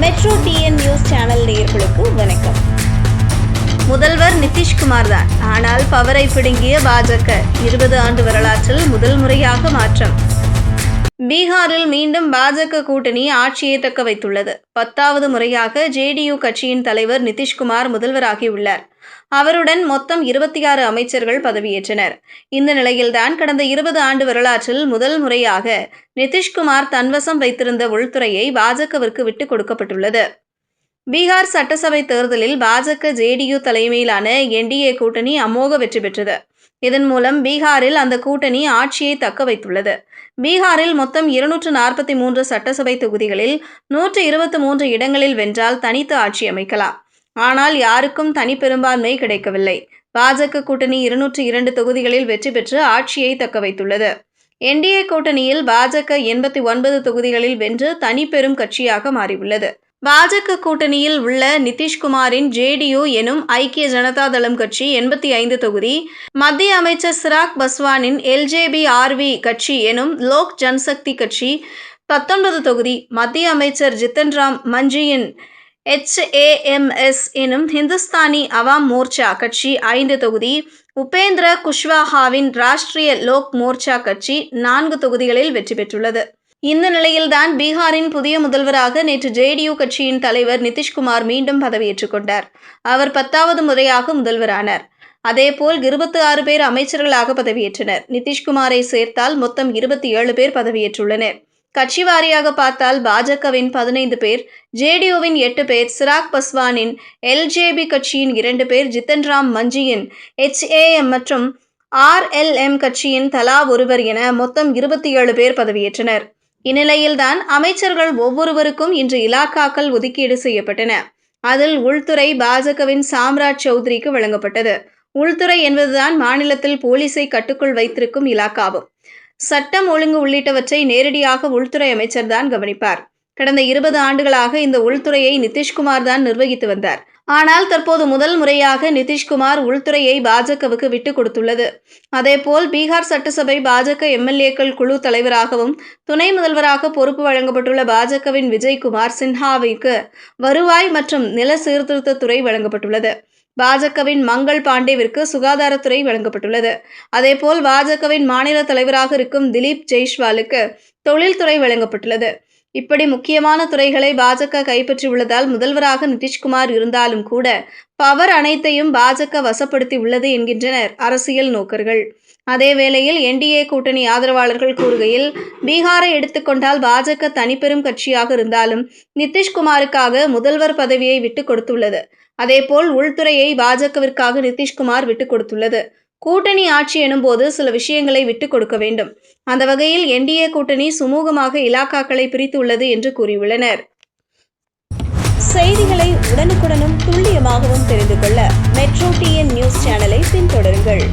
Metro TN news channel நேயர்களுக்கு வணக்கம். முதல்வர் நிதிஷ்குமார் தான். ஆனால் பவரை பிடுங்கிய பாஜக இருபது ஆண்டு வரலாற்றில் முதல் முறையாக மாற்றம். பீகாரில் மீண்டும் பாஜக கூட்டணி ஆட்சியை தக்க வைத்துள்ளது. பத்தாவது முறையாக ஜேடியு கட்சியின் தலைவர் நிதிஷ்குமார் முதல்வராகியுள்ளார் அவருடன் மொத்தம் இருபத்தி ஆறு அமைச்சர்கள் பதவியேற்றனர். இந்த நிலையில்தான் கடந்த இருபது ஆண்டு வரலாற்றில் முதல் முறையாக நிதிஷ்குமார் தன்வசம் வைத்திருந்த உள்துறையை பாஜகவிற்கு விட்டுக் கொடுக்கப்பட்டுள்ளது. பீகார் சட்டசபை தேர்தலில் பாஜக ஜேடியு தலைமையிலான என்டிஏ கூட்டணி அமோக வெற்றி பெற்றது. இதன் மூலம் பீகாரில் அந்த கூட்டணி ஆட்சியை தக்க வைத்துள்ளது. பீகாரில் மொத்தம் இருநூற்று நாற்பத்தி மூன்று சட்டசபை தொகுதிகளில் நூற்று இருபத்தி மூன்று இடங்களில் வென்றால் தனித்து ஆட்சி அமைக்கலாம். ஆனால் யாருக்கும் தனி பெரும்பான்மை கிடைக்கவில்லை. பாஜக கூட்டணி இருநூற்றி இரண்டு தொகுதிகளில் வெற்றி பெற்று ஆட்சியை தக்க வைத்துள்ளது. என்டிஏ கூட்டணியில் பாஜக எண்பத்தி ஒன்பது தொகுதிகளில் வென்று தனி பெரும் கட்சியாக மாறியுள்ளது. பாஜக கூட்டணியில் உள்ள நிதிஷ்குமாரின் ஜேடியு எனும் ஐக்கிய ஜனதா தளம் கட்சி எண்பத்தி ஐந்து தொகுதி மத்திய அமைச்சர் சிராக் பஸ்வானின் எல்ஜேபி ஆர்வி கட்சி எனும் லோக் ஜன்சக்தி கட்சி பத்தொன்பது தொகுதி மத்திய அமைச்சர் ஜித்தன் ராம் மஞ்சியின் எச்ஏஎம்எஸ் எனும் ஹிந்துஸ்தானி அவாம் மோர்ச்சா கட்சி ஐந்து தொகுதி உபேந்திர குஷ்வாஹாவின் ராஷ்டிரிய லோக் மோர்ச்சா கட்சி நான்கு தொகுதிகளில் வெற்றி பெற்றுள்ளது. இந்த நிலையில்தான் பீகாரின் புதிய முதல்வராக நேற்று ஜேடியு கட்சியின் தலைவர் நிதிஷ்குமார் மீண்டும் பதவியேற்றுக் கொண்டார். அவர் பத்தாவது முறையாக முதல்வரானார். அதேபோல் இருபத்தி ஆறு பேர் அமைச்சர்களாக பதவியேற்றனர். நிதிஷ்குமாரை சேர்த்தால் மொத்தம் இருபத்தி ஏழு பேர் பதவியேற்றுள்ளனர். கட்சி வாரியாக பார்த்தால் பாஜகவின் பதினைந்து பேர் ஜேடியுவின் எட்டு பேர் சிராக் பஸ்வானின் எல்ஜேபி கட்சியின் இரண்டு பேர் ஜித்தன் ராம் மஞ்சியின் எச்ஏஎம் மற்றும் ஆர்எல்எம் கட்சியின் தலா ஒருவர் என மொத்தம் இருபத்தி ஏழு பேர் பதவியேற்றனர். இந்நிலையில்தான் அமைச்சர்கள் ஒவ்வொருவருக்கும் இன்று இலாக்காக்கள் ஒதுக்கீடு செய்யப்பட்டன. அதில் உள்துறை பாஜகவின் சாம்ராஜ் சௌத்ரிக்கு வழங்கப்பட்டது. உள்துறை என்பதுதான் மாநிலத்தில் போலீஸை கட்டுக்குள் வைத்திருக்கும் இலாக்காவும் சட்டம் ஒழுங்கு உள்ளிட்டவற்றை நேரடியாக உள்துறை அமைச்சர்தான் கவனிப்பார். கடந்த இருபது ஆண்டுகளாக இந்த உள்துறையை நிதிஷ்குமார் தான் நிர்வகித்து வந்தார். ஆனால் தற்போது முதல் முறையாக நிதிஷ்குமார் உள்துறையை பாஜகவுக்கு விட்டுக் கொடுத்துள்ளது. அதேபோல் பீகார் சட்டசபை பாஜக எம்எல்ஏக்கள் குழு தலைவராகவும் துணை முதல்வராக பொறுப்பு வழங்கப்பட்டுள்ள பாஜகவின் விஜய்குமார் சின்ஹாவிற்கு வருவாய் மற்றும் நில சீர்திருத்தத்துறை வழங்கப்பட்டுள்ளது. பாஜகவின் மங்கள் பாண்டேவிற்கு சுகாதாரத்துறை வழங்கப்பட்டுள்ளது. அதேபோல் பாஜகவின் மாநில தலைவராக இருக்கும் திலீப் ஜெய்ஷ்வாலுக்கு தொழில்துறை வழங்கப்பட்டுள்ளது. இப்படி முக்கியமான துறைகளை பாஜக கைப்பற்றியுள்ளதால் முதல்வராக நிதிஷ்குமார் இருந்தாலும் கூட பவர் அனைத்தையும் பாஜக வசப்படுத்தி உள்ளது என்கின்றனர் அரசியல் நோக்கர்கள். அதே வேளையில் என்டிஏ கூட்டணி ஆதரவாளர்கள் கூறுகையில் பீகாரை எடுத்துக்கொண்டால் பாஜக தனிப்பெரும் கட்சியாக இருந்தாலும் நிதிஷ்குமாருக்காக முதல்வர் பதவியை விட்டு கொடுத்துள்ளது. அதேபோல் உள்துறையை பாஜகவிற்காக நிதிஷ்குமார் விட்டுக் கொடுத்துள்ளது. கூட்டணி ஆட்சி எனும்போது சில விஷயங்களை விட்டுக் கொடுக்க வேண்டும். அந்த வகையில் என்டிஏ கூட்டணி சுமூகமாக இலாக்காக்களை பிரித்து உள்ளது என்று கூறியுள்ளனர். செய்திகளை உடனுக்குடனும் துல்லியமாகவும் தெரிந்து கொள்ள மெட்ரோ டிஎன் நியூஸ் சேனலை பின்தொடருங்கள்.